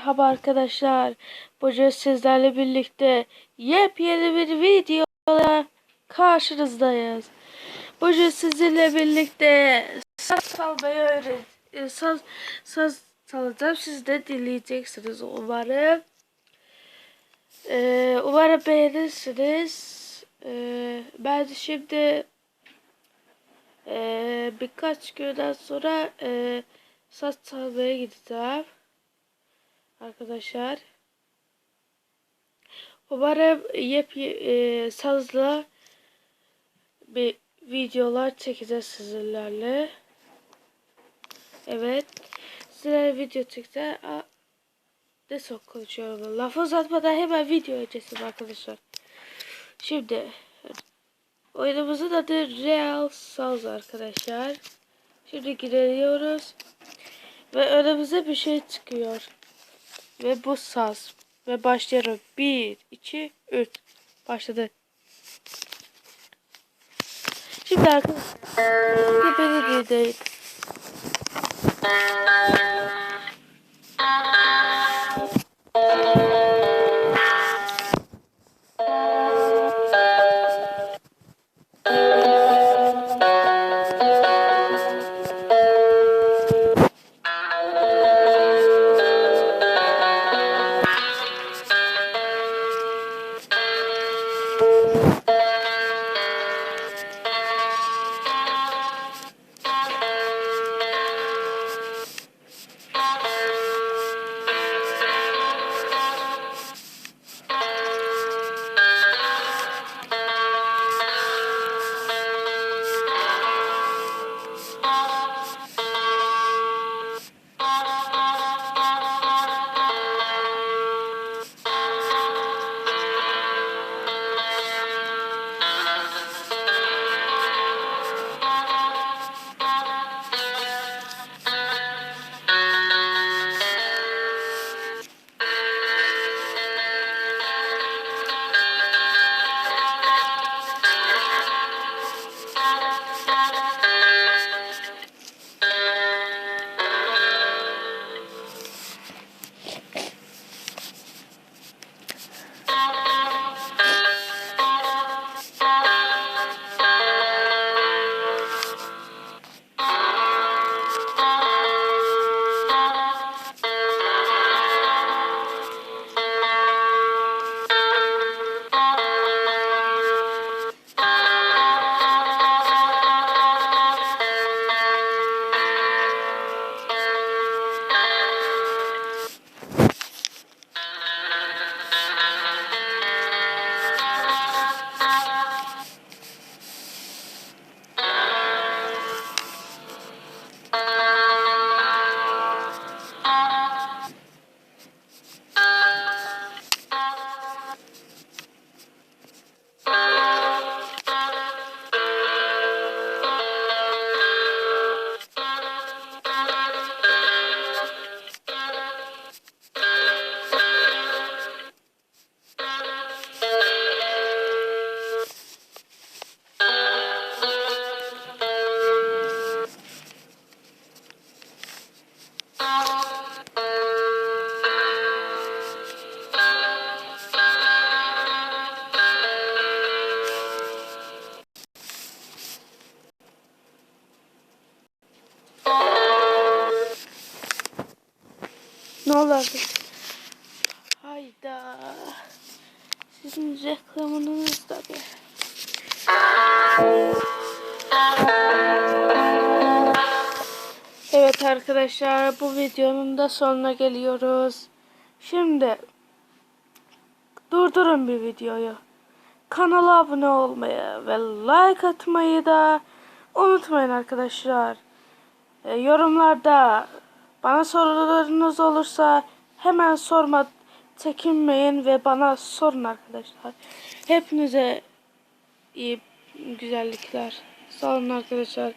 Merhaba arkadaşlar. Bugün sizlerle birlikte yepyeni bir videoda karşınızdayız. Bugün sizinle birlikte saz çalmayı öğret. e, Saz, saz çalacağım. Siz de dinleyeceksiniz umarım. Ee, umarım beğenirsiniz. Ee, ben şimdi ee, birkaç günden sonra e, saz çalmaya gideceğim. Arkadaşlar. Umarım yep e, sazla bir videolar çekeceğiz sizlerle. Evet. Sizlerle video çekeceğiz. Ne çok konuşuyorum. Lafı uzatmadan hemen video geçelim arkadaşlar. Şimdi oyunumuzun adı Real Saz arkadaşlar. Şimdi giriyoruz. Ve önümüze bir şey çıkıyor. Ve bu saz. Ve başlıyorum. 1, 2, 3. Başladı. Şimdi arkadaşlar. Beni Ne artık? Hayda. Sizin reklamınız da bir. Evet arkadaşlar bu videonun da sonuna geliyoruz. Şimdi durdurun bir videoyu. Kanala abone olmayı ve like atmayı da unutmayın arkadaşlar. E, yorumlarda bana sorularınız olursa hemen sorma çekinmeyin ve bana sorun arkadaşlar. Hepinize iyi güzellikler. Sağ olun arkadaşlar.